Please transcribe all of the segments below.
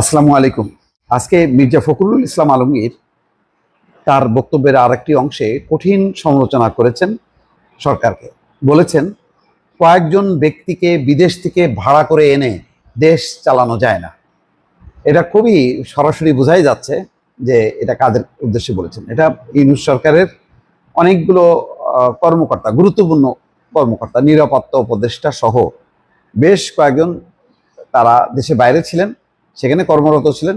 আসসালামু আলাইকুম। আজকে মির্জা ফখরুল ইসলাম আলমগীর তার বক্তব্যের আরেকটি অংশে কঠিন সমালোচনা করেছেন সরকারকে। বলেছেন, কয়েকজন ব্যক্তিকে বিদেশ থেকে ভাড়া করে এনে দেশ চালানো যায় না। এটা খুবই সরাসরি বোঝাই যাচ্ছে যে এটা কাদের উদ্দেশ্যে বলেছেন। এটা ইউনুস সরকারের অনেকগুলো কর্মকর্তা, গুরুত্বপূর্ণ কর্মকর্তা, নিরাপত্তা উপদেষ্টা সহ বেশ কয়েকজন তারা দেশে বাইরে ছিলেন। সেখানে কর্মরত ছিলেন।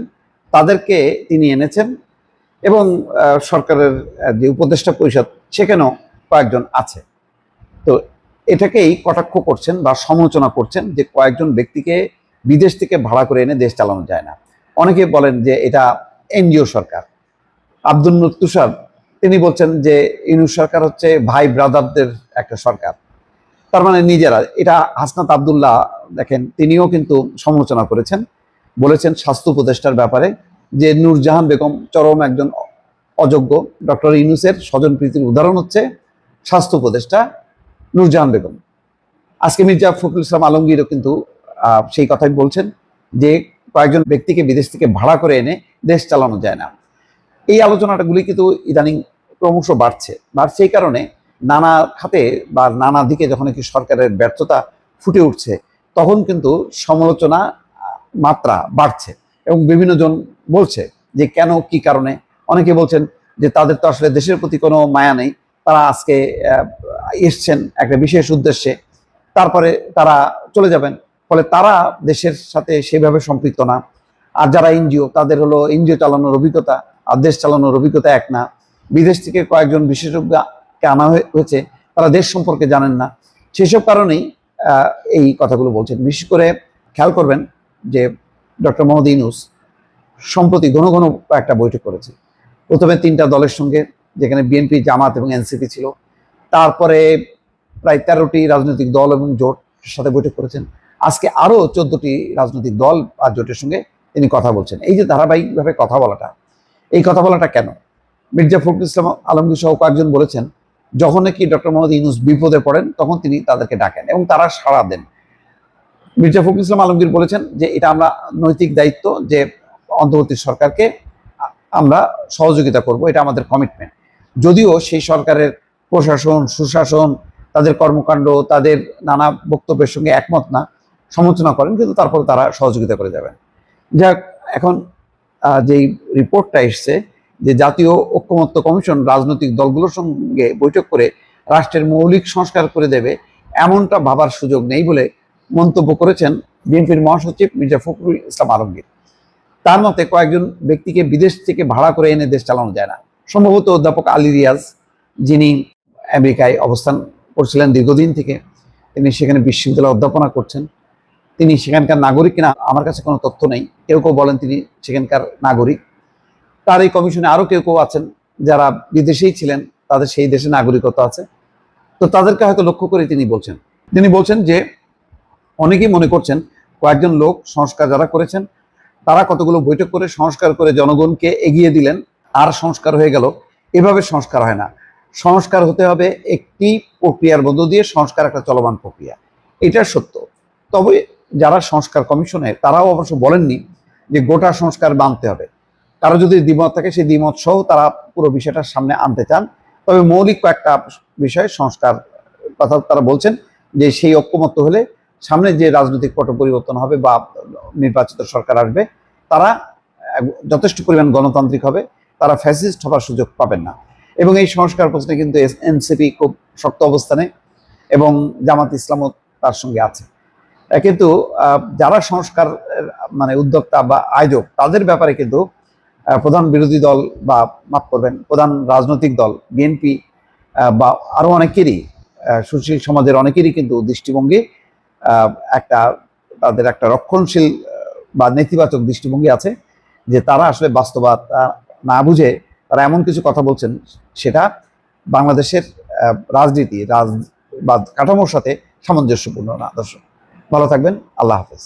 তাদেরকে তিনি এনেছেন এবং সরকারের যে উপদেষ্টা পরিষদ সেখানেও কয়েকজন আছে। তো এটাকেই কটাক্ষ করছেন বা সমালোচনা করছেন যে কয়েকজন ব্যক্তিকে বিদেশ থেকে ভাড়া করে এনে দেশ চালানো যায় না। অনেকে বলেন যে এটা এনজিও সরকার। আব্দুল তুষার তিনি বলছেন যে ইউনুস সরকার হচ্ছে ভাই ব্রাদারদের একটা সরকার। তার মানে নিজেরা, এটা হাসনাত আবদুল্লাহ দেখেন, তিনিও কিন্তু সমালোচনা করেছেন। বলেছেন স্বাস্থ্য উপদেষ্টার ব্যাপারে যে নূরজাহান বেগম চরম একজন অযোগ্য। ডক্টর ইউনুসের স্বজন প্রীতির উদাহরণ হচ্ছে স্বাস্থ্য উপদেষ্টা নূরজাহান বেগম। আজকে মির্জা ফখরুল ইসলাম আলমগীরও কিন্তু সেই কথাই বলছেন যে কয়েকজন ব্যক্তিকে বিদেশ থেকে ভাড়া করে এনে দেশ চালানো যায় না। এই আলোচনাটাগুলি কিন্তু ইদানিং ক্রমশ বাড়ছে। বাড়ছে এই কারণে নানা খাতে বা নানা দিকে যখন কি সরকারের ব্যর্থতা ফুটে উঠছে, তখন কিন্তু সমালোচনা মাত্রা বাড়ছে এবং বিভিন্ন জন বলছে যে কেন, কি কারণে? অনেকে বলছেন যে তাদের তো আসলে দেশের প্রতি কোনো মায়া নেই। তারা আজকে এসছেন একটা বিশেষ উদ্দেশ্যে। তারপরে তারা চলে যাবেন। ফলে তারা দেশের সাথে সেভাবে সম্পৃক্ত না। আর যারা এনজিও, তাদের হলো এনজিও চালানোর অভিজ্ঞতা। আর দেশ চালানোর অভিজ্ঞতা এক না। বিদেশ থেকে কয়েকজন বিশেষজ্ঞকে আনা হয়ে- হয়েছে। তারা দেশ সম্পর্কে জানেন না। সেসব কারণেই এই কথাগুলো বলছেন। বিশেষ করে খেয়াল করবেন যে ডক্টর মোহাম্মদ ইনুস সম্প্রতি ঘন ঘন একটা বৈঠক করেছে। প্রথমে তিনটা দলের সঙ্গে, যেখানে বিএনপি, জামাত এবং এনসিপি ছিল। তারপরে প্রায় তেরোটি রাজনৈতিক দল এবং জোট সাথে বৈঠক করেছেন। আজকে আরও চোদ্দটি রাজনৈতিক দল আর জোটের সঙ্গে তিনি কথা বলছেন। এই যে ধারাবাহিকভাবে কথা বলাটা, এই কথা বলাটা কেন? মির্জা ফখরুল ইসলাম আলমগীর সহ কয়েকজন বলেছেন, যখন নাকি ডক্টর মোহাম্মদ ইউনুস বিপদে পড়েন, তখন তিনি তাদেরকে ডাকেন এবং তারা সাড়া দেন। মির্জা ফখরুল ইসলাম আলমগীর বলেছেন যে এটা আমরা নৈতিক দায়িত্ব যে অন্তর্বর্তী সরকারকে আমরা সহযোগিতা করব, এটা আমাদের কমিটমেন্ট যদিও সেই সরকারের প্রশাসন, সুশাসন, তাদের কর্মকাণ্ড, তাদের নানা বক্তব্যের সঙ্গে একমত না সমালোচনা করেন, কিন্তু তারপর তারা সহযোগিতা করে যাবেন। যাক, এখন যেই রিপোর্টটা এসছে যে জাতীয় ঐক্যমত্য কমিশন রাজনৈতিক দলগুলোর সঙ্গে বৈঠক করে রাষ্ট্রের মৌলিক সংস্কার করে দেবে, এমনটা ভাবার সুযোগ নেই বলে মন্তব্য করেছেন বিএনপির মহাসচিব মির্জা ফখরুল ইসলাম আলমগীর। তার মতে কয়েকজন ব্যক্তিকে বিদেশ থেকে ভাড়া করে এনে দেশ চালানো যায় না। সম্ভবত অধ্যাপক আলী রিয়াজ, যিনি আমেরিকায় অবস্থান করছিলেন দীর্ঘদিন থেকে, তিনি সেখানে বিশ্ববিদ্যালয়ে অধ্যাপনা করছেন। তিনি সেখানকার নাগরিক কিনা আমার কাছে কোনো তথ্য নেই। কেউ কেউ বলেন তিনি সেখানকার নাগরিক। তার এই কমিশনে আরও কেউ কেউ আছেন যারা বিদেশেই ছিলেন, তাদের সেই দেশে নাগরিকত্ব আছে। তো তাদেরকে হয়তো লক্ষ্য করে তিনি বলছেন। তিনি বলছেন যে অনেকেই মনে করছেন কয়েকজন লোক সংস্কার যারা করেছেন, তারা কতগুলো বৈঠক করে সংস্কার করে জনগণকে এগিয়ে দিলেন, আর সংস্কার হয়ে গেল। এভাবে সংস্কার হয় না। সংস্কার হতে হবে একটি প্রক্রিয়ার মধ্য দিয়ে সংস্কার একটা চলমান প্রক্রিয়া। এটা সত্য। তবে যারা সংস্কার কমিশনে, তারাও অবশ্য বলেননি যে গোটা সংস্কার মানতে হবে। কারও যদি দ্বিমত থাকে, সেই দ্বিমত সহ তারা পুরো বিষয়টার সামনে আনতে চান। তবে মৌলিক কয়েকটা বিষয় সংস্কার কথা তারা বলছেন যে সেই ঐক্যমত্য হলে সামনে যে রাজনৈতিক পট পরিবর্তন হবে বা নির্বাচিত সরকার আসবে, তারা যথেষ্ট পরিমাণ গণতান্ত্রিক হবে, তারা ফ্যাসিস্ট হবার সুযোগ পাবেন না। এবং এই সংস্কার প্রশ্নে কিন্তু এনসিপি খুব শক্ত অবস্থানে এবং জামাত ইসলামও তার সঙ্গে আছে। কিন্তু যারা সংস্কার মানে উদ্যোক্তা বা আয়োজক, তাদের ব্যাপারে কিন্তু প্রধান বিরোধী দল বা, মাফ করবেন, প্রধান রাজনৈতিক দল, বিএনপি বা আরও অনেকেরই সুশীল সমাজের অনেকেরই কিন্তু দৃষ্টিভঙ্গি একটা তাদের একটা রক্ষণশীল বা নেতিবাচক দৃষ্টিভঙ্গি আছে যে তারা আসলে বাস্তবাদ না বুঝে তারা এমন কিছু কথা বলছেন, সেটা বাংলাদেশের রাজনীতি রাজ বা কাঠামোর সাথে সামঞ্জস্যপূর্ণ না। দর্শক, ভালো থাকবেন। আল্লাহ হাফেজ।